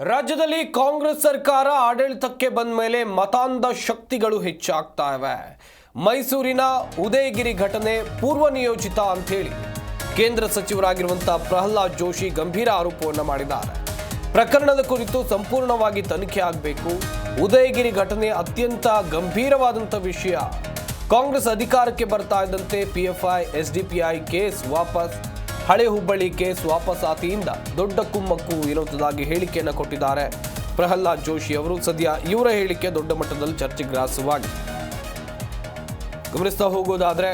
ರಾಜ್ಯದಲ್ಲಿ ಕಾಂಗ್ರೆಸ್ ಸರ್ಕಾರ ಆಡಳಿತಕ್ಕೆ ಬಂದ ಮೇಲೆ ಮತಾಂಧ ಶಕ್ತಿಗಳು ಹೆಚ್ಚಾಗ್ತಾ ಇವೆ. ಮೈಸೂರಿನ ಉದಯಗಿರಿ ಘಟನೆ ಪೂರ್ವ ನಿಯೋಜಿತ ಅಂಥೇಳಿ ಕೇಂದ್ರ ಸಚಿವರಾಗಿರುವಂತಹ ಪ್ರಹ್ಲಾದ್ ಜೋಶಿ ಗಂಭೀರ ಆರೋಪವನ್ನು ಮಾಡಿದ್ದಾರೆ. ಪ್ರಕರಣದ ಕುರಿತು ಸಂಪೂರ್ಣವಾಗಿ ತನಿಖೆ ಆಗಬೇಕು. ಉದಯಗಿರಿ ಘಟನೆ ಅತ್ಯಂತ ಗಂಭೀರವಾದಂಥ ವಿಷಯ. ಕಾಂಗ್ರೆಸ್ ಅಧಿಕಾರಕ್ಕೆ ಬರ್ತಾ ಇದ್ದಂತೆ ಪಿಎಫ್ಐ ಐ ಕೇಸ್ ವಾಪಸ್ ಹಳೆ ಹುಬ್ಬಳ್ಳಿ ಕೇಸ್ ವಾಪಸಾತಿಯಿಂದ ದೊಡ್ಡ ಕುಮ್ಮಕ್ಕು ಇರುವುದಾಗಿ ಹೇಳಿಕೆಯನ್ನು ಕೊಟ್ಟಿದ್ದಾರೆ. ಪ್ರಹ್ಲಾದ್ ಜೋಶಿ ಅವರು ಸದ್ಯ ಇವರ ಹೇಳಿಕೆ ದೊಡ್ಡ ಮಟ್ಟದಲ್ಲಿ ಚರ್ಚೆಗೆ ಗ್ರಾಸವಾಗಿದೆ ಗಮನಿಸ್ತಾ ಹೋಗೋದಾದ್ರೆ,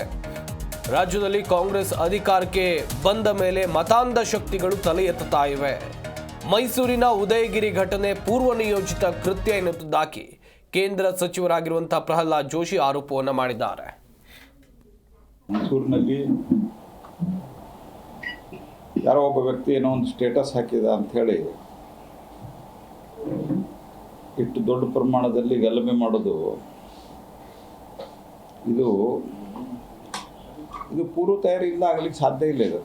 ರಾಜ್ಯದಲ್ಲಿ ಕಾಂಗ್ರೆಸ್ ಅಧಿಕಾರಕ್ಕೆ ಬಂದ ಮೇಲೆ ಮತಾಂಧ ಶಕ್ತಿಗಳು ತಲೆ ಎತ್ತುತ್ತಾ ಇವೆ. ಮೈಸೂರಿನ ಉದಯಗಿರಿ ಘಟನೆ ಪೂರ್ವ ನಿಯೋಜಿತ ಕೃತ್ಯ ಎನ್ನುವುದಾಗಿ ಕೇಂದ್ರ ಸಚಿವರಾಗಿರುವಂತಹ ಪ್ರಹ್ಲಾದ್ ಜೋಶಿ ಆರೋಪವನ್ನು ಮಾಡಿದ್ದಾರೆ. ಯಾರೋ ಒಬ್ಬ ವ್ಯಕ್ತಿ ಏನೋ ಒಂದು ಸ್ಟೇಟಸ್ ಹಾಕಿದ ಅಂಥೇಳಿ ಇಷ್ಟು ದೊಡ್ಡ ಪ್ರಮಾಣದಲ್ಲಿ ಗಲಭೆ ಮಾಡೋದು, ಇದು ಇದು ಪೂರ್ವ ತಯಾರಿಯಿಂದ ಆಗಲಿಕ್ಕೆ ಸಾಧ್ಯ ಇಲ್ಲ ಇದು.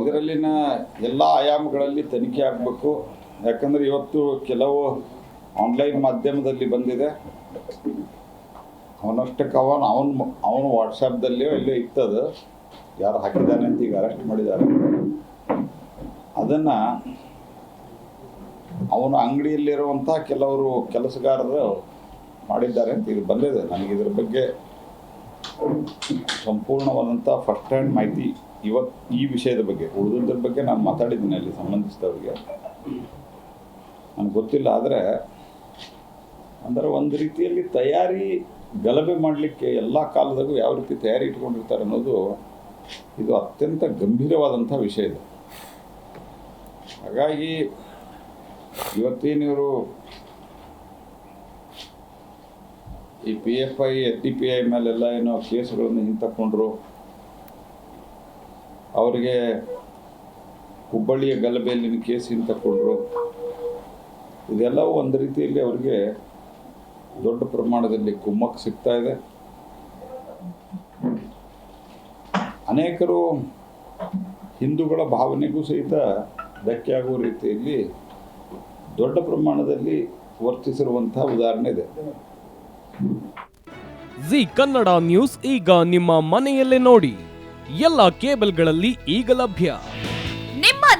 ಇದರಲ್ಲಿನ ಎಲ್ಲ ಆಯಾಮಗಳಲ್ಲಿ ತನಿಖೆ ಆಗಬೇಕು. ಯಾಕಂದರೆ ಇವತ್ತು ಕೆಲವು ಆನ್ಲೈನ್ ಮಾಧ್ಯಮದಲ್ಲಿ ಬಂದಿದೆ. ಅವನಷ್ಟಕ್ಕೆ ಅವನು ಅವನು ಅವನು ವಾಟ್ಸಪ್ದಲ್ಲಿ ಇಲ್ಲೇ ಇತ್ತದು. ಯಾರು ಹಾಕಿದ್ದಾನೆ ಅಂತ ಈಗ ಅರೆಸ್ಟ್ ಮಾಡಿದ್ದಾರೆ. ಅದನ್ನು ಅವನ ಅಂಗಡಿಯಲ್ಲಿರುವಂಥ ಕೆಲವರು ಕೆಲಸಗಾರರು ಮಾಡಿದ್ದಾರೆ ಅಂತ ಇದು ಬಂದಿದೆ. ನನಗೆ ಇದ್ರ ಬಗ್ಗೆ ಸಂಪೂರ್ಣವಾದಂಥ ಫಸ್ಟ್ ಹ್ಯಾಂಡ್ ಮಾಹಿತಿ ಇವತ್ತು ಈ ವಿಷಯದ ಬಗ್ಗೆ ಉಳಿದ್ರ ಬಗ್ಗೆ ನಾನು ಮಾತಾಡಿದ್ದೀನಿ ಅಲ್ಲಿ ಸಂಬಂಧಿಸಿದವರಿಗೆ. ನನಗೆ ಗೊತ್ತಿಲ್ಲ, ಆದರೆ ಅಂದರೆ ಒಂದು ರೀತಿಯಲ್ಲಿ ತಯಾರಿ, ಗಲಭೆ ಮಾಡಲಿಕ್ಕೆ ಎಲ್ಲ ಕಾಲದಾಗೂ ಯಾವ ರೀತಿ ತಯಾರಿ ಇಟ್ಕೊಂಡಿರ್ತಾರೆ ಅನ್ನೋದು ಇದು ಅತ್ಯಂತ ಗಂಭೀರವಾದಂಥ ವಿಷಯ ಇದೆ. ಹಾಗಾಗಿ ಇವತ್ತೇನಿವರು ಈ P F I S D P I ಮೇಲೆಲ್ಲ ಏನೋ ಕೇಸುಗಳನ್ನು ಹಿಂತಕ್ಕೊಂಡ್ರು ಅವರಿಗೆ ಹುಬ್ಬಳ್ಳಿಯ ಗಲಭೆಯಲ್ಲಿನ ಕೇಸ್ ಹಿಂತಕ್ಕೊಂಡ್ರು ಇದೆಲ್ಲವೂ ಒಂದು ರೀತಿಯಲ್ಲಿ ಅವರಿಗೆ ದೊಡ್ಡ ಪ್ರಮಾಣದಲ್ಲಿ ಕುಮ್ಮಕ್ಕೆ ಸಿಗ್ತಾ ಇದೆ. ಅನೇಕರು ಹಿಂದೂಗಳ ಭಾವನೆಗೂ ಸಹಿತ ಧಕ್ಕೆಯಾಗುವ ರೀತಿಯಲ್ಲಿ ದೊಡ್ಡ ಪ್ರಮಾಣದಲ್ಲಿ ವರ್ತಿಸಿರುವಂತಹ ಉದಾಹರಣೆ ಇದೆ. ಜಿ ಕನ್ನಡ ನ್ಯೂಸ್ ಈಗ ನಿಮ್ಮ ಮನೆಯಲ್ಲೇ ನೋಡಿ. ಎಲ್ಲ ಕೇಬಲ್ಗಳಲ್ಲಿ ಈಗ ಲಭ್ಯ.